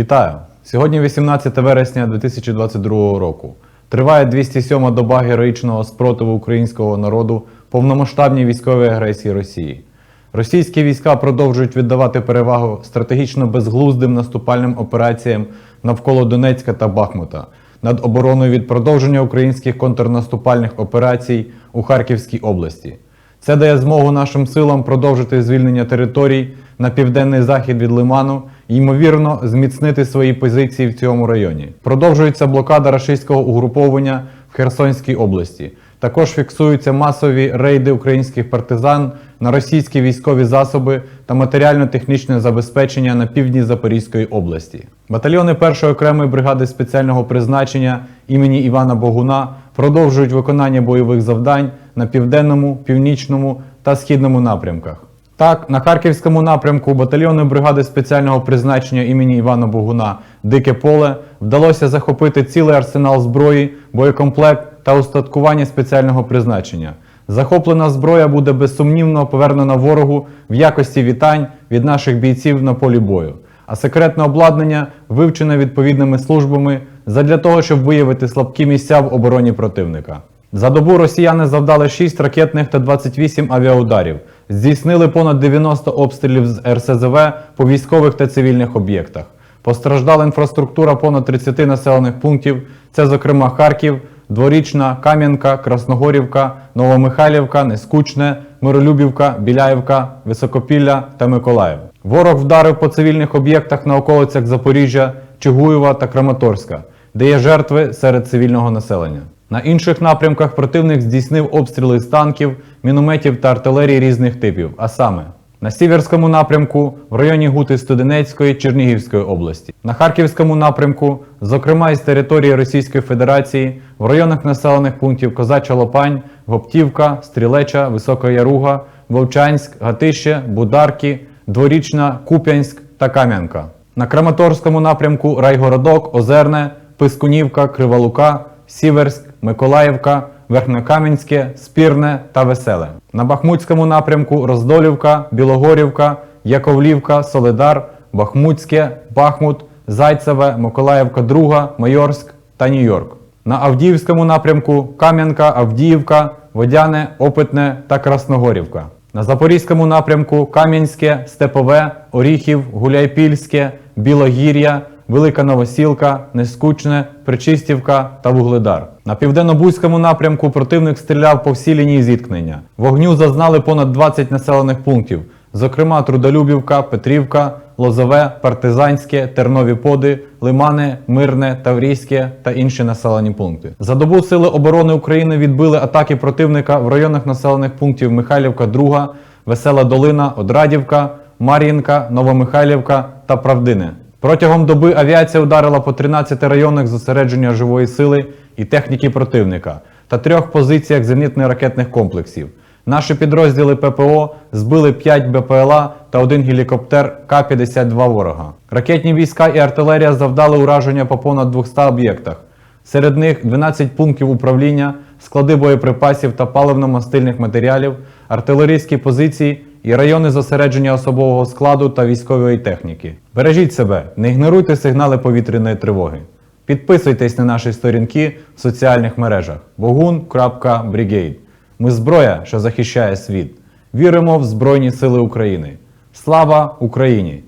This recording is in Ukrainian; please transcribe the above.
Вітаю! Сьогодні 18 вересня 2022 року. Триває 207-ма доба героїчного спротиву українського народу повномасштабній військовій агресії Росії. Російські війська продовжують віддавати перевагу стратегічно безглуздим наступальним операціям навколо Донецька та Бахмута над обороною від продовження українських контрнаступальних операцій у Харківській області. Це дає змогу нашим силам продовжити звільнення територій на південний захід від Лиману ймовірно, зміцнити свої позиції в цьому районі. Продовжується блокада рашистського угруповання в Херсонській області. Також фіксуються масові рейди українських партизан на російські військові засоби та матеріально-технічне забезпечення на півдні Запорізької області. Батальйони першої окремої бригади спеціального призначення імені Івана Богуна продовжують виконання бойових завдань на південному, північному та східному напрямках. Так, на Харківському напрямку батальйони бригади спеціального призначення імені Івана Богуна Дике поле вдалося захопити цілий арсенал зброї, боєкомплект та устаткування спеціального призначення. Захоплена зброя буде безсумнівно повернена ворогу в якості вітань від наших бійців на полі бою. А секретне обладнання вивчене відповідними службами задля того, щоб виявити слабкі місця в обороні противника. За добу росіяни завдали 6 ракетних та 28 авіаударів, здійснили понад 90 обстрілів з РСЗВ по військових та цивільних об'єктах. Постраждала інфраструктура понад 30 населених пунктів. Це, зокрема, Харків, Дворічна, Кам'янка, Красногорівка, Новомихайлівка, Нескучне, Миролюбівка, Біляївка, Високопілля та Миколаїв. Ворог вдарив по цивільних об'єктах на околицях Запоріжжя, Чигуєва та Краматорська, де є жертви серед цивільного населення. На інших напрямках противник здійснив обстріли з танків, мінометів та артилерії різних типів, а саме на Сіверському напрямку в районі Гути Студенецької Чернігівської області, на Харківському напрямку, зокрема із території Російської Федерації, в районах населених пунктів Козача Лопань, Гоптівка, Стрілеча, Висока Яруга, Вовчанськ, Гатище, Бударки, Дворічна, Куп'янськ та Кам'янка. На Краматорському напрямку Райгородок, Озерне, Пискунівка, Криволука, Сіверськ, Миколаївка, Верхньокам'янське, Спірне та Веселе. На Бахмутському напрямку Роздолівка, Білогорівка, Яковлівка, Солидар, Бахмутське, Бахмут, Зайцеве, Миколаївка, Друга, Майорськ та Нью-Йорк. На Авдіївському напрямку Кам'янка, Авдіївка, Водяне, Опитне та Красногорівка. На Запорізькому напрямку Кам'янське, Степове, Оріхів, Гуляйпільське, Білогір'я, Велика Новосілка, Нескучне, Причистівка та Вугледар. На південно-бузькому напрямку противник стріляв по всій лінії зіткнення. Вогню зазнали понад 20 населених пунктів, зокрема Трудолюбівка, Петрівка, Лозове, Партизанське, Тернові Поди, Лимане, Мирне, Таврійське та інші населені пункти. За добу Сили оборони України відбили атаки противника в районах населених пунктів Михайлівка, Друга, Весела Долина, Одрадівка, Мар'їнка, Новомихайлівка та Правдине. Протягом доби авіація ударила по 13 районах зосередження живої сили і техніки противника та трьох позиціях зенітно-ракетних комплексів. Наші підрозділи ППО збили 5 БПЛА та один гелікоптер К-52 ворога. Ракетні війська і артилерія завдали ураження по понад 200 об'єктах. Серед них 12 пунктів управління, склади боєприпасів та паливно-мастильних матеріалів, артилерійські позиції і райони зосередження особового складу та військової техніки. Бережіть себе, не ігноруйте сигнали повітряної тривоги. Підписуйтесь на наші сторінки в соціальних мережах bogun.brigade. Ми зброя, що захищає світ. Віримо в Збройні Сили України. Слава Україні!